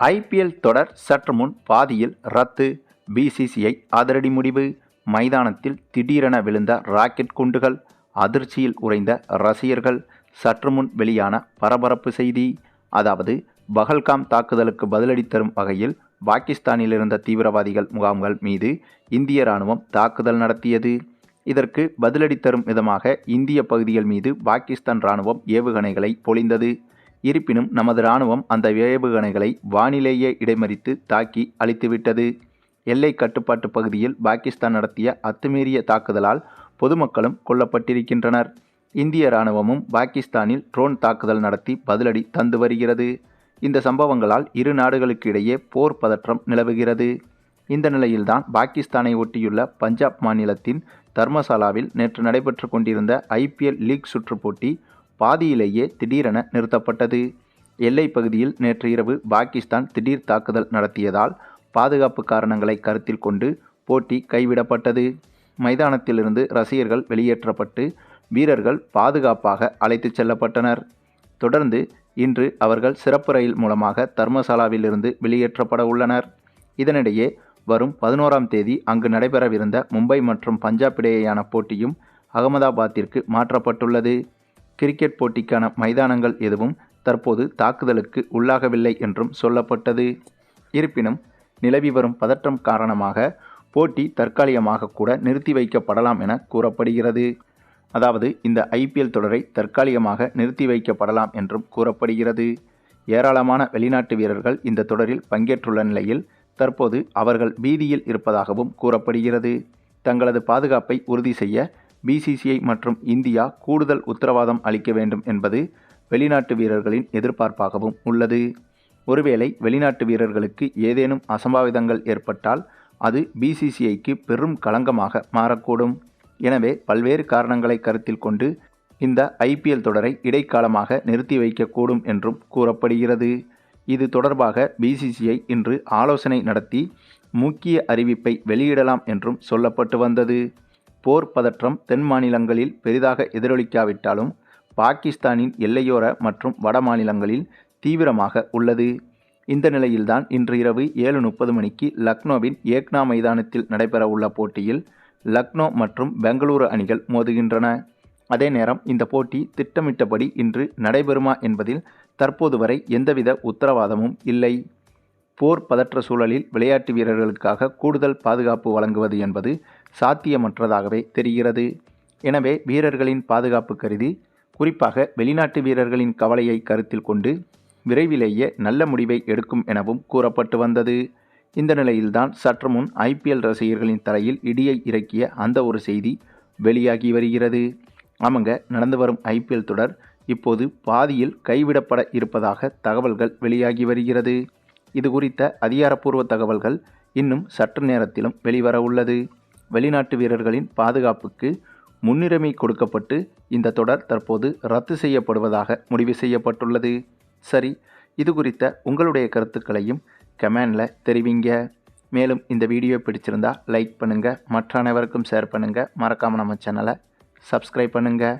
IPL தொடர் சற்று முன் பாதியில் ரத்து. பிசிசிஐ அதிரடி முடிவு. மைதானத்தில் திடீரென விழுந்த ராக்கெட் குண்டுகள் அதிர்ச்சியில் உறைந்த ரசிகர்கள் சற்று முன் வெளியான பரபரப்பு செய்தி. அதாவது பஹல்காம் தாக்குதலுக்கு பதிலடி தரும் வகையில் பாகிஸ்தானில் இருந்த தீவிரவாதிகள் முகாம்கள் மீது இந்திய ராணுவம் தாக்குதல் நடத்தியது. இதற்கு பதிலடி தரும் விதமாக இந்திய பகுதிகள் மீது பாகிஸ்தான் ராணுவம் ஏவுகணைகளை பொழிந்தது. இருப்பினும் நமது ராணுவம் அந்த ஏவுகணைகளை வானிலேயே இடைமறித்து தாக்கி அழித்துவிட்டது. எல்லை கட்டுப்பாட்டு பகுதியில் பாகிஸ்தான் நடத்திய அத்துமீறிய தாக்குதலால் பொதுமக்களும் கொல்லப்பட்டிருக்கின்றனர். இந்திய ராணுவமும் பாகிஸ்தானில் ட்ரோன் தாக்குதல் நடத்தி பதிலடி தந்து வருகிறது. இந்த சம்பவங்களால் இரு நாடுகளுக்கு இடையே போர் பதற்றம் நிலவுகிறது. இந்த நிலையில்தான் பாகிஸ்தானை ஒட்டியுள்ள பஞ்சாப் மாநிலத்தின் தர்மசாலாவில் நேற்று நடைபெற்று கொண்டிருந்த ஐபிஎல் லீக் சுற்றுப்போட்டி பாதியிலேயே திடீரென நிறுத்தப்பட்டது. எல்லைப் பகுதியில் நேற்று இரவு பாகிஸ்தான் திடீர் தாக்குதல் நடத்தியதால் பாதுகாப்பு காரணங்களை கருத்தில் கொண்டு போட்டி கைவிடப்பட்டது. மைதானத்திலிருந்து ரசிகர்கள் வெளியேற்றப்பட்டு வீரர்கள் பாதுகாப்பாக அழைத்துச் செல்லப்பட்டனர். தொடர்ந்து இன்று அவர்கள் சிறப்பு ரயில் மூலமாக தர்மசாலாவிலிருந்து வெளியேற்றப்பட உள்ளனர். இதனிடையே வரும் பதினோராம் தேதி அங்கு நடைபெறவிருந்த மும்பை மற்றும் பஞ்சாப் இடையேயான போட்டியும் அகமதாபாத்திற்கு மாற்றப்பட்டுள்ளது. கிரிக்கெட் போட்டிக்கான மைதானங்கள் எதுவும் தற்போது தாக்குதலுக்கு உள்ளாகவில்லை என்றும் சொல்லப்பட்டது. இருப்பினும் நிலவி வரும் பதற்றம் காரணமாக போட்டி தற்காலிகமாக கூட நிறுத்தி வைக்கப்படலாம் என கூறப்படுகிறது. அதாவது இந்த ஐபிஎல் தொடரை தற்காலிகமாக நிறுத்தி வைக்கப்படலாம் என்றும் கூறப்படுகிறது. ஏராளமான வெளிநாட்டு வீரர்கள் இந்த தொடரில் பங்கேற்றுள்ள நிலையில் தற்போது அவர்கள் பீதியில் இருப்பதாகவும் கூறப்படுகிறது. தங்களது பாதுகாப்பை உறுதி செய்ய பிசிசிஐ மற்றும் இந்தியா கூடுதல் உத்தரவாதம் அளிக்க வேண்டும் என்பது வெளிநாட்டு வீரர்களின் எதிர்பார்ப்பாகவும் உள்ளது. ஒருவேளை வெளிநாட்டு வீரர்களுக்கு ஏதேனும் அசம்பாவிதங்கள் ஏற்பட்டால் அது பிசிசிஐக்கு பெரும் களங்கமாக மாறக்கூடும். எனவே பல்வேறு காரணங்களை கருத்தில் கொண்டு இந்த ஐபிஎல் தொடரை இடைக்காலமாக நிறுத்தி வைக்கக்கூடும் என்றும் கூறப்படுகிறது. இது தொடர்பாக பிசிசிஐ இன்று ஆலோசனை நடத்தி முக்கிய அறிவிப்பை வெளியிடலாம் என்றும் சொல்லப்பட்டு வந்தது. போர் பதற்றம் தென் மாநிலங்களில் பெரிதாக எதிரொலிக்காவிட்டாலும் பாகிஸ்தானின் எல்லையோர மற்றும் வட மாநிலங்களில் தீவிரமாக உள்ளது. இந்த நிலையில்தான் இன்று இரவு ஏழு முப்பது மணிக்கு லக்னோவின் ஏக்னா மைதானத்தில் நடைபெறவுள்ள போட்டியில் லக்னோ மற்றும் பெங்களூரு அணிகள் மோதுகின்றன. அதே நேரம் இந்த போட்டி திட்டமிட்டபடி இன்று நடைபெறுமா என்பதில் தற்போது வரை எந்தவித உத்தரவாதமும் இல்லை. போர் பதற்ற சூழலில் விளையாட்டு வீரர்களுக்காக கூடுதல் பாதுகாப்பு வழங்குவது என்பது சாத்தியமற்றதாகவே தெரிகிறது. எனவே வீரர்களின் பாதுகாப்பு கருதி குறிப்பாக வெளிநாட்டு வீரர்களின் கவலையை கருத்தில் கொண்டு விரைவிலேயே நல்ல முடிவை எடுக்கும் எனவும் கூறப்பட்டு வந்தது. இந்த நிலையில்தான் சற்று முன் ஐபிஎல் ரசிகர்களின் தலையில் இடியை இறக்கிய அந்த ஒரு செய்தி வெளியாகி வருகிறது. ஆமாங்க நடந்து வரும் ஐபிஎல் தொடர் இப்போது பாதியில் கைவிடப்பட இருப்பதாக தகவல்கள் வெளியாகி வருகிறது. இது குறித்த அதிகாரப்பூர்வ தகவல்கள் இன்னும் சற்று நேரத்திலும் வெளிவர உள்ளது. வெளிநாட்டு வீரர்களின் பாதுகாப்புக்கு முன்னுரிமை கொடுக்கப்பட்டு இந்த தொடர் தற்போது ரத்து செய்யப்படுவதாக முடிவு செய்யப்பட்டுள்ளது. சரி இது குறித்த உங்களுடைய கருத்துக்களையும் கமெண்டில் தெரிவிங்க. மேலும் இந்த வீடியோ பிடிச்சிருந்தா லைக் பண்ணுங்கள் மற்ற அனைவருக்கும் ஷேர் பண்ணுங்கள் மறக்காமல் நம்ம சேனலை சப்ஸ்கிரைப் பண்ணுங்கள்